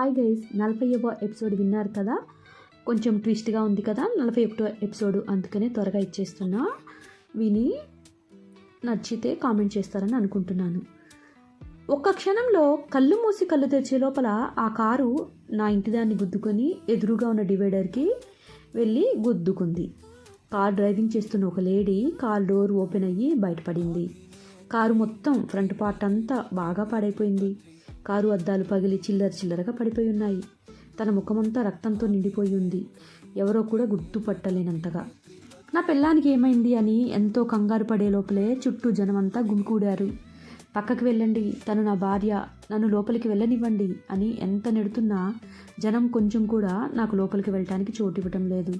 Hi guys నలభైవ episode విన్నారు కదా? కొంచెం ట్విస్ట్గా ఉంది కదా? నలభై ఒకటో ఎపిసోడ్ అందుకనే త్వరగా ఇచ్చేస్తున్నా. విని నచ్చితే కామెంట్ చేస్తారని అనుకుంటున్నాను. ఒక్క క్షణంలో కళ్ళు మూసి కళ్ళు తెరిచే లోపల ఆ కారు నా ఇంటి దాన్ని గుద్దుకొని ఎదురుగా ఉన్న డివైడర్కి వెళ్ళి గుద్దుకుంది. కార్ డ్రైవింగ్ చేస్తున్న ఒక లేడీ కార్ డోర్ ఓపెన్ అయ్యి బయటపడింది. కారు మొత్తం ఫ్రంట్ పార్ట్ అంతా బాగా పాడైపోయింది. కారు అద్దాలు పగిలి చిల్లర చిల్లరగా పడిపోయి ఉన్నాయి తన ముఖమంతా రక్తంతో నిండిపోయి ఉంది. ఎవరో కూడా గుర్తుపట్టలేనంతగా. నా పిల్లానికి ఏమైంది అని ఎంతో కంగారు పడే లోపలే చుట్టూ జనమంతా గుమికూడారు. పక్కకి వెళ్ళండి తను నా భార్య నన్ను లోపలికి వెళ్ళనివ్వండి అని ఎంత నెడుతున్నా జనం కొంచెం కూడా నాకు లోపలికి వెళ్ళటానికి చోటు ఇవ్వటం లేదు.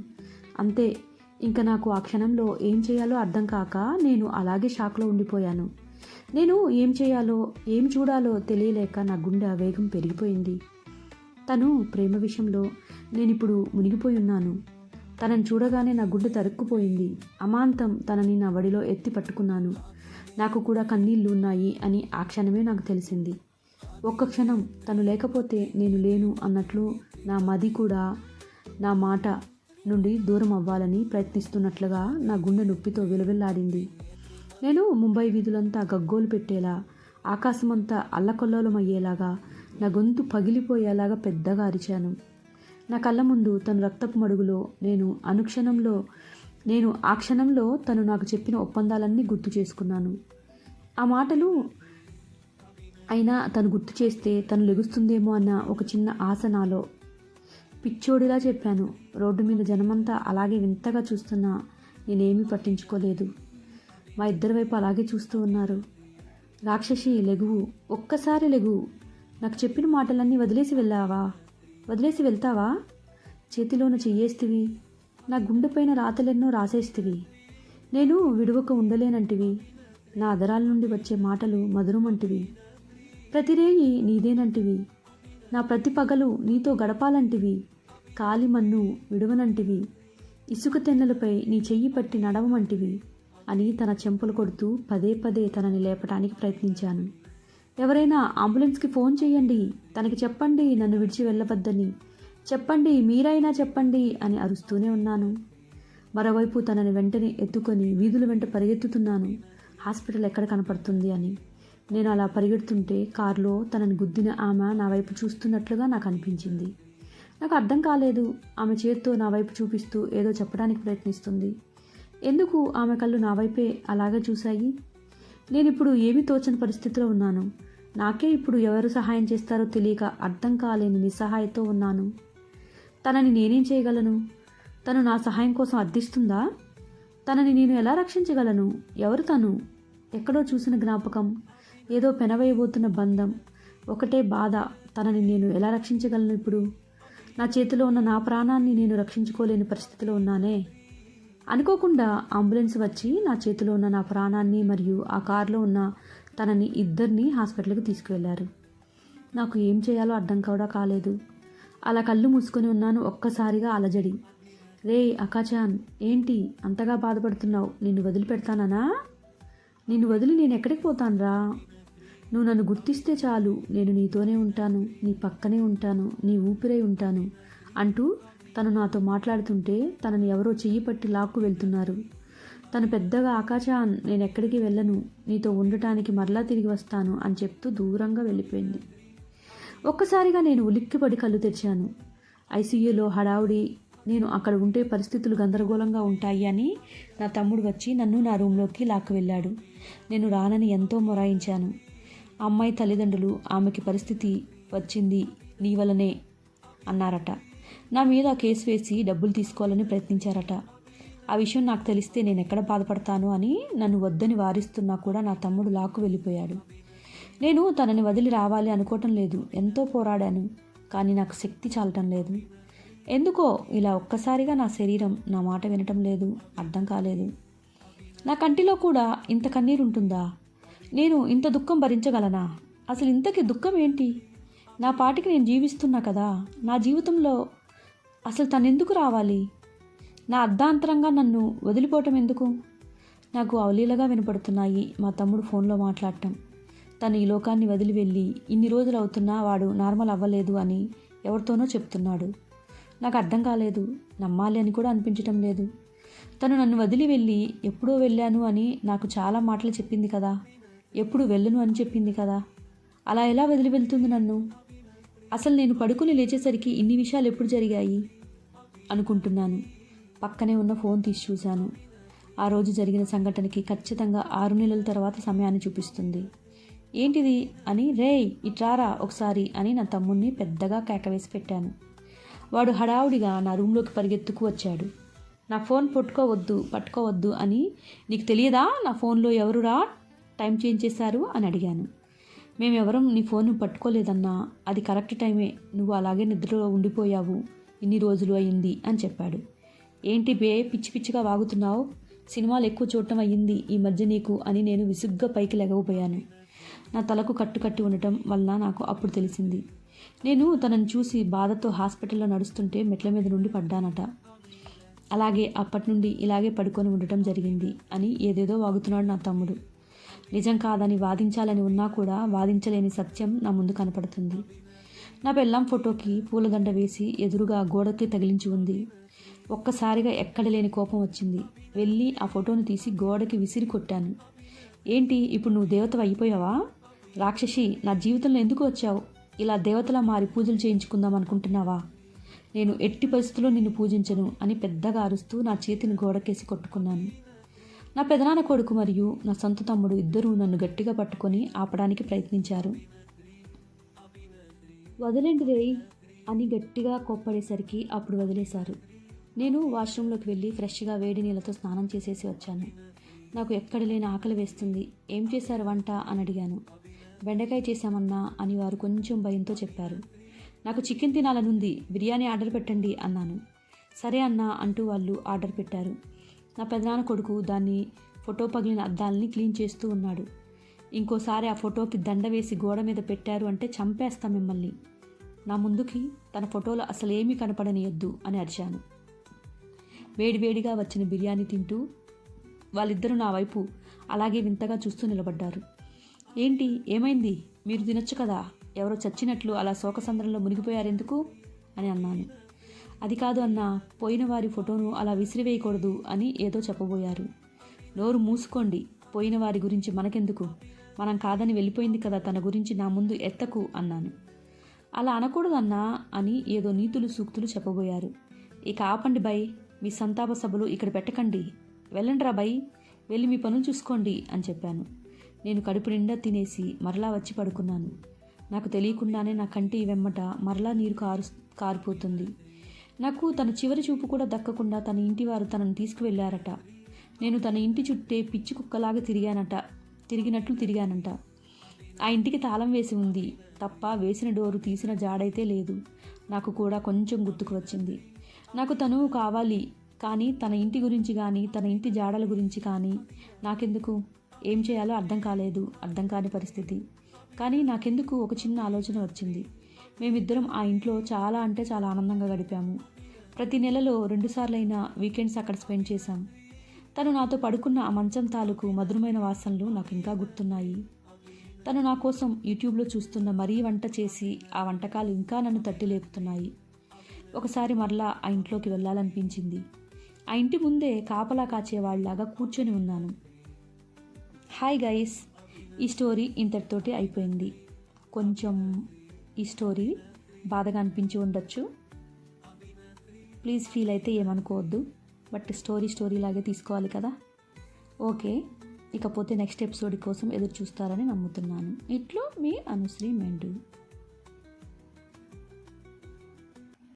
అంతే ఇంకా నాకు ఆ క్షణంలో ఏం చేయాలో అర్థం కాక నేను అలాగే షాక్లో ఉండిపోయాను. నేను ఏం చేయాలో ఏం చూడాలో తెలియలేక నా గుండె వేగం పెరిగిపోయింది. తను ప్రేమ విషయంలో నేనిప్పుడు మునిగిపోయి ఉన్నాను. తనని చూడగానే నా గుండె తరుక్కుపోయింది. అమాంతం తనని నా వడిలో ఎత్తి పట్టుకున్నాను. నాకు కూడా కన్నీళ్ళు ఉన్నాయి అని ఆ క్షణమే నాకు తెలిసింది. ఒక్క క్షణం తను లేకపోతే నేను లేను అన్నట్లు నా మది కూడా నా మాట నుండి దూరం అవ్వాలని ప్రయత్నిస్తున్నట్లుగా నా గుండె నొప్పితో విలవిల్లాడింది. నేను ముంబై వీధులంతా గగ్గోలు పెట్టేలా ఆకాశమంతా అల్లకొల్లోలమయ్యేలాగా నా గొంతు పగిలిపోయేలాగా పెద్దగా అరిచాను. నా కళ్ళ ముందు తను రక్తపు మడుగులో నేను అనుక్షణంలో నేను ఆ క్షణంలో తను నాకు చెప్పిన ఒప్పందాలన్నీ గుర్తు చేసుకున్నాను. ఆ మాటలు అయినా తను గుర్తు చేస్తే తను లెగుస్తుందేమో అన్న ఒక చిన్న ఆశ నాలో. పిచ్చోడిలా చెప్పాను రోడ్డు మీద జనమంతా అలాగే వింతగా చూస్తున్నా నేనేమీ పట్టించుకోలేదు. మా ఇద్దరి వైపు అలాగే చూస్తూ ఉన్నారు. రాక్షసి లెగువు ఒక్కసారి లెగువు నాకు చెప్పిన మాటలన్నీ వదిలేసి వెళ్ళావా? వదిలేసి వెళ్తావా? చేతిలోను చెయ్యేస్తివి నా గుండెపైన రాతలెన్నో రాసేస్తివి. నేను విడువక ఉండలేనంటివి నా అదరాల నుండి వచ్చే మాటలు మధురమంటివి. ప్రతిరేయి నీదేనంటివి నా ప్రతి పగలు నీతో గడపాలంటివి కాలి మన్ను విడువనంటివి ఇసుక తెన్నెలపై నీ చెయ్యి పట్టి నడవమంటివి. అని తన చెంపలు కొడుతూ పదే పదే తనని లేపటానికి ప్రయత్నించాను. ఎవరైనా అంబులెన్స్కి ఫోన్ చేయండి. తనకి చెప్పండి నన్ను విడిచి వెళ్ళవద్దని. చెప్పండి మీరైనా చెప్పండి అని అరుస్తూనే ఉన్నాను. మరోవైపు తనని వెంటనే ఎత్తుకొని వీధుల వెంట పరిగెత్తుతున్నాను. హాస్పిటల్ ఎక్కడ కనపడుతుంది అని. నేను అలా పరిగెడుతుంటే కారులో తనని గుద్దిన ఆమె నా వైపు చూస్తున్నట్లుగా నాకు అనిపించింది. నాకు అర్థం కాలేదు. ఆమె చేత్తో నా వైపు చూపిస్తూ ఏదో చెప్పడానికి ప్రయత్నిస్తుంది. ఎందుకు ఆమె కళ్ళు నా వైపే అలాగే చూశాయి? నేను ఇప్పుడు ఏమీ తోచని పరిస్థితిలో ఉన్నాను? నాకే ఇప్పుడు ఎవరు సహాయం చేస్తారో తెలియక అర్థం కాలేని నిస్సహాయతో ఉన్నాను. తనని నేనేం చేయగలను? తను నా సహాయం కోసం అర్థిస్తుందా? తనని నేను ఎలా రక్షించగలను? ఎవరు తను? ఎక్కడో చూసిన జ్ఞాపకం ఏదో పెనవేయబోతున్న బంధం ఒకటే బాధ తనని నేను ఎలా రక్షించగలను ఇప్పుడు? నా చేతిలో ఉన్న నా ప్రాణాన్ని నేను రక్షించుకోలేని పరిస్థితిలో ఉన్నానే. అనుకోకుండా అంబులెన్స్ వచ్చి నా చేతిలో ఉన్న నా ప్రాణాన్ని మరియు ఆ కారులో ఉన్న తనని ఇద్దరిని హాస్పిటల్కి తీసుకువెళ్ళారు. నాకు ఏం చేయాలో అర్థం కూడా కాలేదు. అలా కళ్ళు మూసుకొని ఉన్నాను ఒక్కసారిగా అలజడి. రే అకాచాన్ ఏంటి? అంతగా బాధపడుతున్నావు. నిన్ను వదిలిపెడతానా నిన్ను వదిలి నేను ఎక్కడికి పోతానురా? నువ్వు నన్ను గుర్తిస్తే చాలు. నేను నీతోనే ఉంటాను. నీ పక్కనే ఉంటాను. నీ ఊపిరై ఉంటాను అంటూ తను నాతో మాట్లాడుతుంటే తనని ఎవరో చెయ్యి పట్టి లాక్కు వెళ్తున్నారు. తను పెద్దగా ఆకాశాన్ నేను ఎక్కడికి వెళ్ళను నీతో ఉండటానికి మరలా తిరిగి వస్తాను అని చెప్తూ దూరంగా వెళ్ళిపోయింది. ఒక్కసారిగా నేను ఉలిక్కిపడి కళ్ళు తెరిచాను. ఐసీయూలో హడావుడి నేను అక్కడ ఉంటే పరిస్థితులు గందరగోళంగా ఉంటాయి అని నా తమ్ముడు వచ్చి నన్ను నా రూంలోకి లాక్కు వెళ్ళాడు. నేను రానని ఎంతో మొరాయించాను. అమ్మాయి తల్లిదండ్రులు ఆమెకి పరిస్థితి వచ్చింది నీ వలనే అన్నారట. నా మీద కేసు వేసి డబ్బులు తీసుకోవాలని ప్రయత్నించారట. ఆ విషయం నాకు తెలిస్తే నేను ఎక్కడ బాధపడతాను అని నన్ను వద్దని వారిస్తున్నా కూడా నా తమ్ముడు లాక్కు వెళ్ళిపోయాడు. నేను తనని వదిలి రావాలి అనుకోవటం లేదు. ఎంతో పోరాడాను. కానీ నాకు శక్తి చాలటం లేదు. ఎందుకో ఇలా ఒక్కసారిగా నా శరీరం నా మాట వినటం లేదు. అర్థం కాలేదు. నా కంటిలో కూడా ఇంత కన్నీరు ఉంటుందా నేను ఇంత దుఃఖం భరించగలనా? అసలు ఇంతకీ దుఃఖం ఏంటి? నా పాటికి నేను జీవిస్తున్నా కదా. నా జీవితంలో అసలు తనెందుకు రావాలి? నా అర్ధాంతరంగా నన్ను వదిలిపోవటం ఎందుకు? నాకు అవలీలగా వినపడుతున్నాయి మా తమ్ముడు ఫోన్లో మాట్లాడటం. తను ఈ లోకాన్ని వదిలి వెళ్ళి ఇన్ని రోజులు అవుతున్నా వాడు నార్మల్ అవ్వలేదు అని ఎవరితోనో చెప్తున్నాడు. నాకు అర్థం కాలేదు నమ్మాలి అని కూడా అనిపించటం లేదు. తను నన్ను వదిలి వెళ్ళి ఎప్పుడో వెళ్ళాను అని నాకు చాలా మాటలు చెప్పింది కదా. ఎప్పుడు వెళ్ళను అని చెప్పింది కదా. అలా ఎలా వదిలి వెళ్తుంది నన్ను? అసలు నేను పడుకుని లేచేసరికి ఇన్ని విషయాలు ఎప్పుడు జరిగాయి? అనుకుంటున్నాను. పక్కనే ఉన్న ఫోన్ తీసి చూశాను. ఆ రోజు జరిగిన సంఘటనకి ఖచ్చితంగా ఆరు నెలల తర్వాత సమయాన్ని చూపిస్తుంది. ఏంటిది అని రేయ్ ఇట్రారా ఒకసారి అని నా తమ్ముణ్ణి పెద్దగా కేకవేసి పెట్టాను. వాడు హడావుడిగా నా రూమ్లోకి పరిగెత్తుకు వచ్చాడు. నా ఫోన్ పట్టుకోవద్దు పట్టుకోవద్దు అని నీకు తెలియదా నా ఫోన్లో ఎవరురా టైం చేంజ్ చేశారు అని అడిగాను. మేమెవరం నీ ఫోన్ పట్టుకోలేదన్నా అది కరెక్ట్ టైమే నువ్వు అలాగే నిద్రలో ఉండిపోయావు ఇన్ని రోజులు అయింది అని చెప్పాడు. ఏంటి బే పిచ్చి పిచ్చిగా వాగుతున్నావు? సినిమాలు ఎక్కువ చూడటం అయ్యింది ఈ మధ్య నీకు అని నేను విసుగ్గా పైకి లెగవపోయాను నా తలకు కట్టు కట్టి ఉండటం వలన నాకు అప్పుడు తెలిసింది. నేను తనని చూసి బాధతో హాస్పిటల్లో నడుస్తుంటే మెట్ల మీద నుండి పడ్డానట. అలాగే అప్పటి నుండి ఇలాగే పడుకొని ఉండటం జరిగింది అని ఏదేదో వాగుతున్నాడు నా తమ్ముడు. నిజం కాదని వాదించాలని ఉన్నా కూడా వాదించలేని సత్యం నా ముందు కనపడుతుంది. నా పెళ్ళాం ఫోటోకి పూలదండ వేసి ఎదురుగా గోడకి తగిలించి ఉంది. ఒక్కసారిగా ఎక్కడ లేని కోపం వచ్చింది. వెళ్ళి ఆ ఫోటోను తీసి గోడకి విసిరి కొట్టాను. ఏంటి ఇప్పుడు నువ్వు దేవత అయిపోయావా? రాక్షసి నా జీవితంలో ఎందుకు వచ్చావు? ఇలా దేవతలా మారి పూజలు చేయించుకుందాం అనుకుంటున్నావా? నేను ఎట్టి పరిస్థితుల్లో నిన్ను పూజించను అని పెద్దగా అరుస్తూ నా చేతిని గోడకేసి కొట్టుకున్నాను. నా పెదనాన్న కొడుకు మరియు నా సొంత తమ్ముడు ఇద్దరూ నన్ను గట్టిగా పట్టుకొని ఆపడానికి ప్రయత్నించారు. వదిలేండి రే అని గట్టిగా కోప్పడేసరికి అప్పుడు వదిలేశారు. నేను వాష్రూమ్లోకి వెళ్ళి ఫ్రెష్గా వేడి నీళ్ళతో స్నానం చేసేసి వచ్చాను. నాకు ఎక్కడ లేని ఆకలి వేస్తుంది. ఏం చేశారు వంట అని అడిగాను. బెండకాయ చేశామన్నా అని వారు కొంచెం భయంతో చెప్పారు. నాకు చికెన్ తినాలనుంది. బిర్యానీ ఆర్డర్ పెట్టండి అన్నాను. సరే అన్నా అంటూ వాళ్ళు ఆర్డర్ పెట్టారు. నా పెదనాన్న కొడుకు దాన్ని ఫోటో పగిలిన అద్దాలని క్లీన్ చేస్తూ ఉన్నాడు. ఇంకోసారి ఆ ఫోటోకి దండ వేసి గోడ మీద పెట్టారు అంటే చంపేస్తా మిమ్మల్ని. నా ముందుకి తన ఫోటోలో అసలు ఏమీ కనపడనియొద్దు అని అరిచాను. వేడివేడిగా వచ్చిన బిర్యానీ తింటూ వాళ్ళిద్దరూ నా వైపు అలాగే వింతగా చూస్తూ నిలబడ్డారు. ఏంటి? ఏమైంది? మీరు తినొచ్చు కదా? ఎవరో చచ్చినట్లు అలా శోకసంద్రంలో మునిగిపోయారెందుకు? అని అన్నాను. అది కాదు అన్న పోయిన వారి ఫోటోను అలా విసిరివేయకూడదు అని ఏదో చెప్పబోయారు. నోరు మూసుకోండి పోయిన వారి గురించి మనకెందుకు? మనం కాదని వెళ్ళిపోయింది కదా తన గురించి నా ముందు ఎత్తకు అన్నాను. అలా అనకూడదన్నా అని ఏదో నీతులు సూక్తులు చెప్పబోయారు. ఇక ఆపండి బై మీ సంతాప సభలు ఇక్కడ పెట్టకండి. వెళ్ళండిరా బై వెళ్ళి మీ పనులు చూసుకోండి అని చెప్పాను. నేను కడుపు నిండా తినేసి మరలా వచ్చి పడుకున్నాను. నాకు తెలియకుండానే నా కంటి వెమ్మట మరలా నీరు కారు కారిపోతుంది. నాకు తన చివరి చూపు కూడా దక్కకుండా తన ఇంటి వారు తనను తీసుకువెళ్ళారట నేను తన ఇంటి చుట్టే పిచ్చి కుక్కలాగా తిరిగానట. తిరిగినట్లు తిరిగానంట. ఆ ఇంటికి తాళం వేసి ఉంది. తప్ప వేసిన డోరు తీసిన జాడైతే లేదు. నాకు కూడా కొంచెం గుర్తుకు వచ్చింది. నాకు తను కావాలి. కానీ తన ఇంటి గురించి కానీ తన ఇంటి జాడల గురించి కానీ నాకెందుకు? ఏం చేయాలో అర్థం కాలేదు. అర్థం కాని పరిస్థితి. కానీ నాకెందుకు? ఒక చిన్న ఆలోచన వచ్చింది. మేమిద్దరం ఆ ఇంట్లో చాలా అంటే చాలా ఆనందంగా గడిపాము. ప్రతి నెలలో రెండుసార్లైనా వీకెండ్స్ అక్కడ స్పెండ్ చేశాం. తను నాతో పడుకున్న ఆ మంచం తాలూకు మధురమైన వాసనలు నాకు ఇంకా గుర్తున్నాయి. తను నా కోసం యూట్యూబ్లో చూస్తున్న మరీ వంట చేసి ఆ వంటకాలు ఇంకా నన్ను తట్టి లేపుతున్నాయి. ఒకసారి మరలా ఆ ఇంట్లోకి వెళ్ళాలనిపించింది. ఆ ఇంటి ముందే కాపలా కాచేవాళ్ళలాగా కూర్చొని ఉన్నాను. హాయ్ గైస్ ఈ స్టోరీ ఇంతటితోటి అయిపోయింది. కొంచెం ఈ స్టోరీ బాధగా అనిపించి ఉండొచ్చు. ప్లీజ్ ఫీల్ అయితే ఏమనుకోవద్దు. బట్ స్టోరీ స్టోరీ లాగే తీసుకోవాలి కదా. ఓకే. ఇకపోతే నెక్స్ట్ ఎపిసోడ్ కోసం ఎదురు చూస్తారని నమ్ముతున్నాను. ఇట్లు మీ అనుశ్రీ మెండు.